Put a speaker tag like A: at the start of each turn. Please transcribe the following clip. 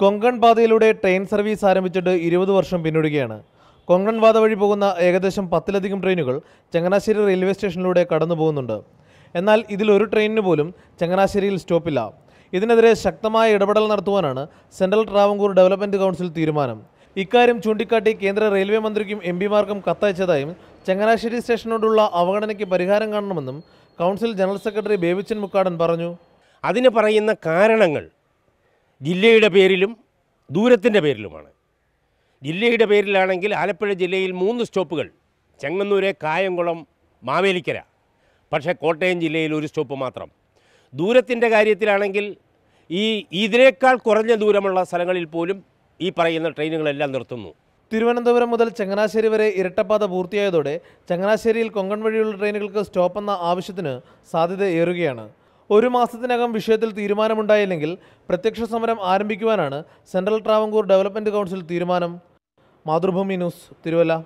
A: കൊങ്കൺ പാതയിലൂടെ train service ആരംഭിച്ചിട്ട് ഇരുപത് വർഷം പിന്നിടുകയാണ്. കൊങ്കൺ പാത വഴി പോകുന്ന ഏകദേശം പത്തിലധികം ട്രെയിനുകൾ ചങ്ങനാശ്ശേരി റെയിൽവേ സ്റ്റേഷനിലൂടെ കടന്നു പോകുന്നുണ്ട് എന്നാൽ ഇതിലൊരു ട്രെയിനിന് പോലും ചങ്ങനാശ്ശേരിയിൽ സ്റ്റോപ്പില്ല. ഇതിനെതിരെ ശക്തമായ ഇടപെടൽ നടത്തുവാനാണ് സെൻട്രൽ ട്രാവങ്കൂർ ഡെവലപ്മെന്റ് കൗൺസിൽ തീരുമാനം. ഇക്കാര്യം ചൂണ്ടിക്കാട്ടി കേന്ദ്ര റെയിൽവേ മന്ത്രിക്കും എം പിമാർക്കും കത്തയച്ചതായും ചങ്ങനാശ്ശേരി സ്റ്റേഷനോടുള്ള അവഗണനയ്ക്ക് പരിഹാരം കാണണമെന്നും council general secretary Babychan Mukkadan പറഞ്ഞു.
B: അതിന് പറയുന്ന കാരണങ്ങൾ ജില്ലയുടെ പേരിലും ദൂരത്തിന്റെ പേരിലുമാണ്. ജില്ലയുടെ പേരിലാണെങ്കിൽ ആലപ്പുഴ ജില്ലയിൽ മൂന്ന് സ്റ്റോപ്പുകൾ. ചെങ്ങന്നൂര് കായംകുളം മാവേലിക്കര. പക്ഷേ കോട്ടയം ജില്ലയിൽ ഒരു സ്റ്റോപ്പ് മാത്രം. ദൂരത്തിന്റെ കാര്യത്തിലാണെങ്കിൽ ഈ ഇതിനേക്കാൾ കുറഞ്ഞ ദൂരമുള്ള സ്ഥലങ്ങളിൽ പോലും ഈ പറയുന്ന ട്രെയിനുകളെല്ലാം നിർത്തുന്നു.
A: തിരുവനന്തപുരം മുതൽ ചങ്ങനാശ്ശേരി വരെ ഇരട്ടപ്പാത പൂർത്തിയായതോടെ ചങ്ങനാശ്ശേരിയിൽ കൊങ്കൺ വഴിയുള്ള ട്രെയിനുകൾക്ക് സ്റ്റോപ്പെന്ന ആവശ്യത്തിന് സാധ്യത ഏറുകയാണ്. ഒരു മാസത്തിനകം വിഷയത്തിൽ തീരുമാനമുണ്ടായില്ലെങ്കിൽ പ്രത്യക്ഷ സമരം ആരംഭിക്കുവാനാണ് സെൻട്രൽ ട്രാവങ്കൂർ ഡെവലപ്മെന്റ് കൗൺസിൽ തീരുമാനം. മാതൃഭൂമി ന്യൂസ് തിരുവല്ല.